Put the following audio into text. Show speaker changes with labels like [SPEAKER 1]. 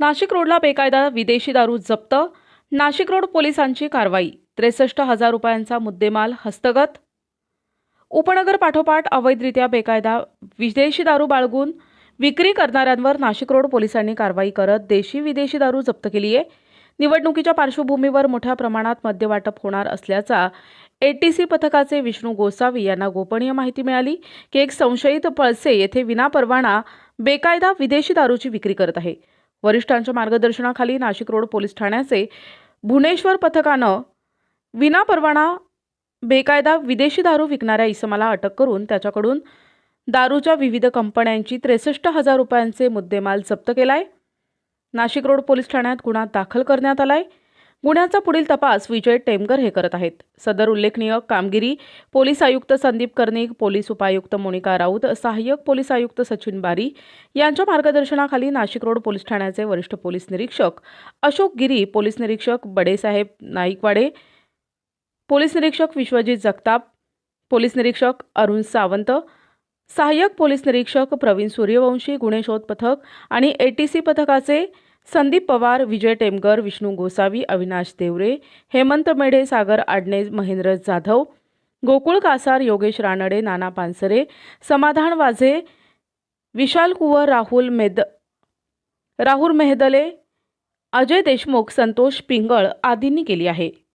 [SPEAKER 1] नाशिक रोडला बेकायदा विदेशी दारू जप्त. नाशिक रोड पोलिसांची कारवाई. त्रेसष्ट हजार रुपयांचा मुद्देमाल हस्तगत. उपनगर पाठोपाठ अवैधरित्या बेकायदा विदेशी दारू बाळगून विक्री करणाऱ्यांवर नाशिक रोड पोलिसांनी कारवाई करत देशी विदेशी दारू जप्त केली आहे निवडणुकीच्या पार्श्वभूमीवर मोठ्या प्रमाणात मद्यवाटप होणार असल्याचा एटीसी पथकाचे विष्णू गोसावी यांना गोपनीय माहिती मिळाली की एक संशयित पळसे येथे विनापरवाना बेकायदा विदेशी दारूची विक्री करत आहे. वरिष्ठांच्या मार्गदर्शनाखाली नाशिक रोड पोलीस ठाण्याचे भुवनेश्वर पथकानं विनापरवाना बेकायदा विदेशी दारू विकणाऱ्या इसमाला अटक करून त्याच्याकडून दारूच्या विविध कंपन्यांची त्रेसष्ट हजार रुपयांचे मुद्देमाल जप्त केलाय. नाशिक रोड पोलीस ठाण्यात गुन्हा दाखल करण्यात आलाय. गुन्ह्याचा पुढील तपास विजय टेमकर हे करत आहेत. सदर उल्लेखनीय कामगिरी पोलीस आयुक्त संदीप कर्णिक पोलीस उपायुक्त मोनिका राऊत सहाय्यक पोलीस आयुक्त सचिन बारी यांच्या मार्गदर्शनाखाली नाशिक रोड पोलीस ठाण्याचे वरिष्ठ पोलीस निरीक्षक अशोक गिरी पोलीस निरीक्षक बडेसाहेब नाईकवाडे पोलीस निरीक्षक विश्वजित जगताप पोलीस निरीक्षक अरुण सावंत सहाय्यक पोलीस निरीक्षक प्रवीण सूर्यवंशी गुन्हे शोध पथक आणि एटीसी पथकाचे संदीप पवार विजय टेमकर विष्णू गोसावी अविनाश देवरे हेमंत मेढे सागर आडणे महेंद्र जाधव गोकुळ कासार योगेश रानडे नाना पानसरे समाधान वाझे विशाल कुवर राहुल मेद राहुल मेहदले अजय देशमुख संतोष पिंगळ आदींनी केली आहे.